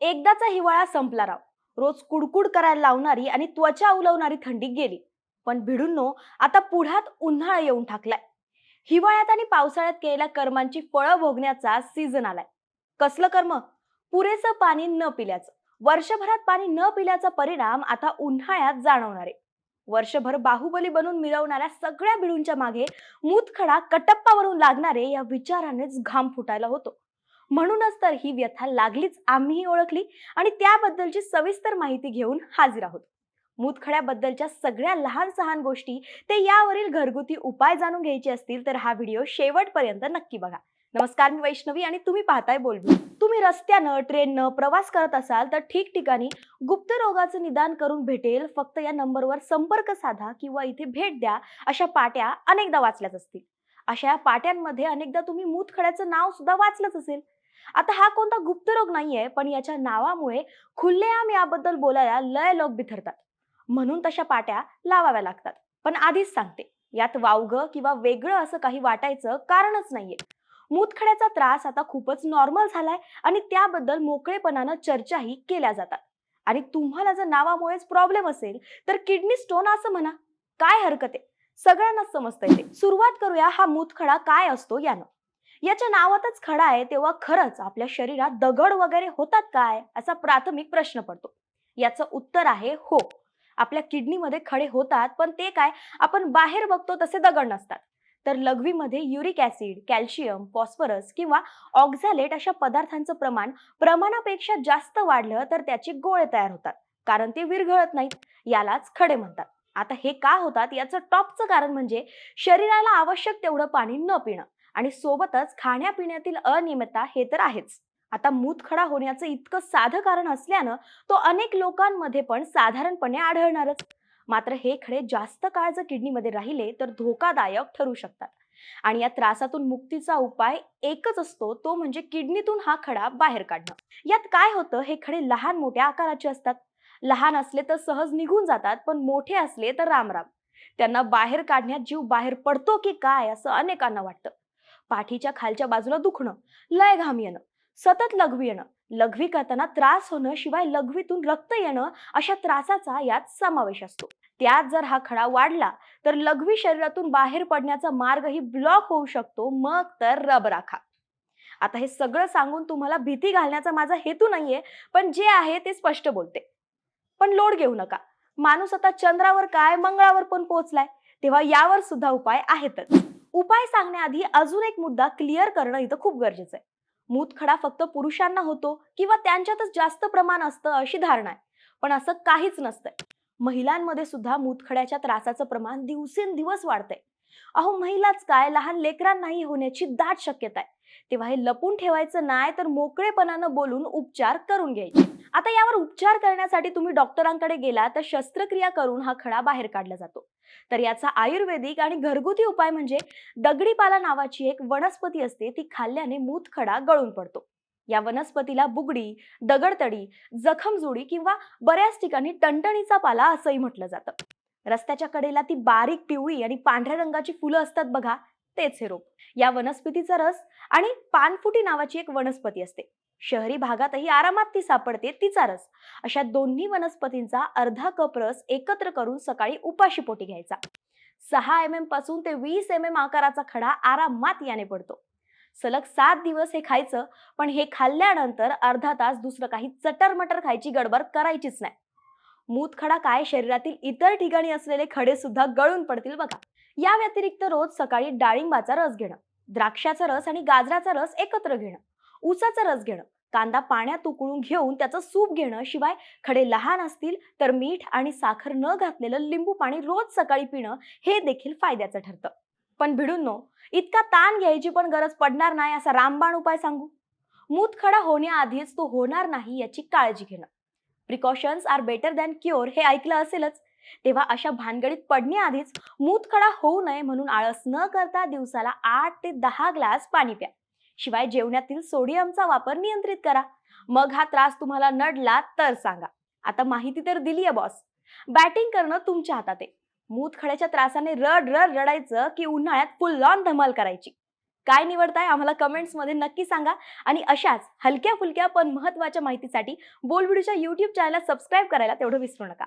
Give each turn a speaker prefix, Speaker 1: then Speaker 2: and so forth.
Speaker 1: एकदाचा हिवाळा संपला राव. रोज कुडकुड करायला लावणारी आणि त्वचा उलवणारी थंडी गेली. पण भिडूंनो आता पुढ्यात उन्हाळा येऊन ठाकलाय हिवाळ्यात आणि पावसाळ्यात केलेल्या कर्मांची फळं भोगण्याचा सीझन आलाय. कसलं कर्म? पुरेसं पाणी न पिल्याचं. वर्षभरात पाणी न पिल्याचा परिणाम आता उन्हाळ्यात जाणवणार. आहे वर्षभर बाहुबली बनून मिरवणाऱ्या सगळ्या बिळूंच्या मागे मूतखडा कटप्पावरून लागणारे या विचारानेच घाम फुटायला होतो. म्हणूनच तर ही व्यथा लागलीच आम्हीही ओळखली आणि त्याबद्दलची सविस्तर माहिती घेऊन हाजीर आहोत. मूतखड्याबद्दलच्या सगळ्या लहान सहान गोष्टी ते यावरील घरगुती उपाय जाणून घ्यायचे असतील तर हा व्हिडिओ शेवटपर्यंत नक्की बघा. नमस्कार मी वैष्णवी आणि तुम्ही पाहताय बोलवी. तुम्ही रस्त्यानं ट्रेननं प्रवास करत असाल तर ठिकठिकाणी गुप्त रोगाचं निदान करून भेटेल. फक्त या नंबरवर संपर्क साधा किंवा इथे भेट द्या अशा पाट्या अनेकदा वाचल्याच असतील. अशा या पाट्यांमध्ये अनेकदा तुम्ही मूतखड्याचं नाव सुद्धा वाचलंच असेल. आता हा कोणता गुप्त रोग नाहीये पण याच्या नावामुळे खुल्लेआम याबद्दल बोलायला लय लोक बिथरतात. म्हणून तशा पाट्या लावाव्या लागतात. पण आधीच सांगते यात वावगं किंवा वेगळं असं काही वाटायचं कारणच नाहीये. मूतखड्याचा त्रास आता खूपच नॉर्मल झालाय आणि त्याबद्दल मोकळेपणानं चर्चाही केल्या जातात. आणि तुम्हाला जर नावामुळेच प्रॉब्लेम असेल तर किडनी स्टोन असं म्हणा. काय हरकत आहे? सगळ्यांनाच समजता येते सुरुवात करूया हा मूतखडा काय असतो यानं. याच्या नावातच खडा आहे तेव्हा खरंच आपल्या शरीरात दगड वगैरे होतात काय? असा प्राथमिक प्रश्न पडतो. याचं उत्तर आहे हो. आपल्या किडनीमध्ये खडे होतात पण ते काय? आपण बाहेर बघतो तसे दगड नसतात. तर लघवीमध्ये युरिक ऍसिड कॅल्शियम फॉस्फरस किंवा ऑक्झॅलेट अशा पदार्थांचं प्रमाण प्रमाणापेक्षा जास्त वाढलं तर त्याचे गोळे तयार होतात. कारण ते विरघळत नाहीत. यालाच खडे म्हणतात. आता हे का होतात? याचं टॉपचं कारण म्हणजे शरीराला आवश्यक तेवढं पाणी न पिणं. आणि सोबतच खाण्यापिण्यातील अनियमितता हे तर आहेच. आता मूतखडा होण्याचं इतकं साधं कारण असल्यानं तो अनेक लोकांमध्ये पण साधारणपणे आढळणारच. मात्र हे खडे जास्त काळ जर किडनीमध्ये राहिले तर धोकादायक ठरू शकतात. आणि या त्रासातून मुक्तीचा उपाय एकच असतो तो म्हणजे किडनीतून हा खडा बाहेर काढणं. यात काय होतं हे खडे लहान मोठ्या आकाराचे असतात. लहान असले तर सहज निघून जातात पण मोठे असले तर रामराम. त्यांना बाहेर काढण्यात जीव बाहेर पडतो की काय असं अनेकांना वाटतं. पाठीच्या खालच्या बाजूला दुखणं लय घाम येणं सतत लघवी येणं. लघवी करताना त्रास होणं शिवाय लघवीतून रक्त येणं अशा त्रासाचा यात समावेश असतो. त्यात जर हा खडा वाढला तर लघवी शरीरातून बाहेर पडण्याचा मार्गही ब्लॉक होऊ शकतो. मग तर रब राखा. आता हे सगळं सांगून तुम्हाला भीती घालण्याचा माझा हेतू नाहीये पण जे आहे ते स्पष्ट बोलते. पण लोड घेऊ नका. माणूस आता चंद्रावर काय मंगळावर पण पोहोचलाय तेव्हा यावर सुद्धा उपाय आहेतच. उपाय सांगण्याआधी अजून एक मुद्दा क्लिअर करणं इथं खूप गरजेचं आहे. मूतखडा फक्त पुरुषांना होतो किंवा त्यांच्यातच जास्त प्रमाण असतं अशी धारणा आहे. पण असं काहीच नसतंय. महिलांमध्ये सुद्धा मूतखड्याच्या त्रासाचं प्रमाण दिवसेंदिवस वाढतंय. अहो महिलाच काय? लहान लेकरांनाही होण्याची दाट शक्यता आहे. तेव्हा हे लपून ठेवायचं नाही तर मोकळेपणानं बोलून उपचार करून घ्यायचे. आता यावर उपचार करण्यासाठी तुम्ही डॉक्टरांकडे गेला तर शस्त्रक्रिया करून हा खडा बाहेर काढला जातो. तर याचा आयुर्वेदिक आणि घरगुती उपाय म्हणजे दगडीपाला नावाची एक वनस्पती असते ती खाल्ल्याने मूतखडा गळून पडतो. या वनस्पतीला बुगडी दगडतडी जखमजुडी किंवा बऱ्याच ठिकाणी टणटणीचा पाला असंही म्हटलं जातं. रस्त्याच्या कडेला ती बारीक पिवळी आणि पांढऱ्या रंगाची फुलं असतात बघा तेच हे रोप. या वनस्पतीचा रस आणि पानफुटी नावाची एक वनस्पती असते. शहरी भागातही आरामात ती सापडते तिचा रस. अशा दोन्ही वनस्पतींचा अर्धा कप रस एकत्र करून सकाळी उपाशी पोटी घ्यायचा. सहा एम एमपासून ते वीस एम एम आकाराचा खडा आरामात याने पडतो. सलग सात दिवस हे खायचं पण हे खाल्ल्यानंतर अर्धा तास दुसरं काही चटर मटर खायची गडबड करायचीच नाही. मूतखडा काय शरीरातील इतर ठिकाणी असलेले खडे सुद्धा गळून पडतील बघा. या व्यतिरिक्त रोज सकाळी डाळिंबाचा रस घेणं द्राक्षाचा रस आणि गाजराचा रस एकत्र घेणं ऊसाचा रस घेणं कांदा पाण्यात उकळून घेऊन त्याचं सूप घेणं शिवाय खडे लहान असतील तर मीठ आणि साखर न घातलेलं लिंबू पाणी रोज सकाळी पिणं हे देखील फायद्याचं ठरतं. पण भिडूंनो इतका ताण घ्यायची पण गरज पडणार नाही असा रामबाण उपाय सांगू. मूतखडा होण्याआधीच तो होणार नाही याची काळजी घेणं. Precautions are better than cure हे ऐकलं असेलच. तेव्हा अशा भानगडीत पडण्याआधीच मूतखडा होऊ नये म्हणून आळस न करता दिवसाला आठ ते दहा ग्लास पाणी प्या. शिवाय जेवणातील सोडियमचा वापर नियंत्रित करा. मग हा त्रास तुम्हाला नडला तर सांगा. आता माहिती तर दिली आहे बॉस बॅटिंग करणं तुमच्या हातात. आहे मूतखड्याच्या त्रासाने रड रड रडायचं की उन्हाळ्यात फुल ऑन धमाल करायची. काय निवडताय आम्हाला कमेंट्समध्ये नक्की सांगा. आणि अशाच हलक्या फुलक्या पण महत्त्वाच्या माहितीसाठी बोलबिडूच्या युट्यूब यूट्यूब चॅनलला सबस्क्राईब करायला तेवढं विसरू नका.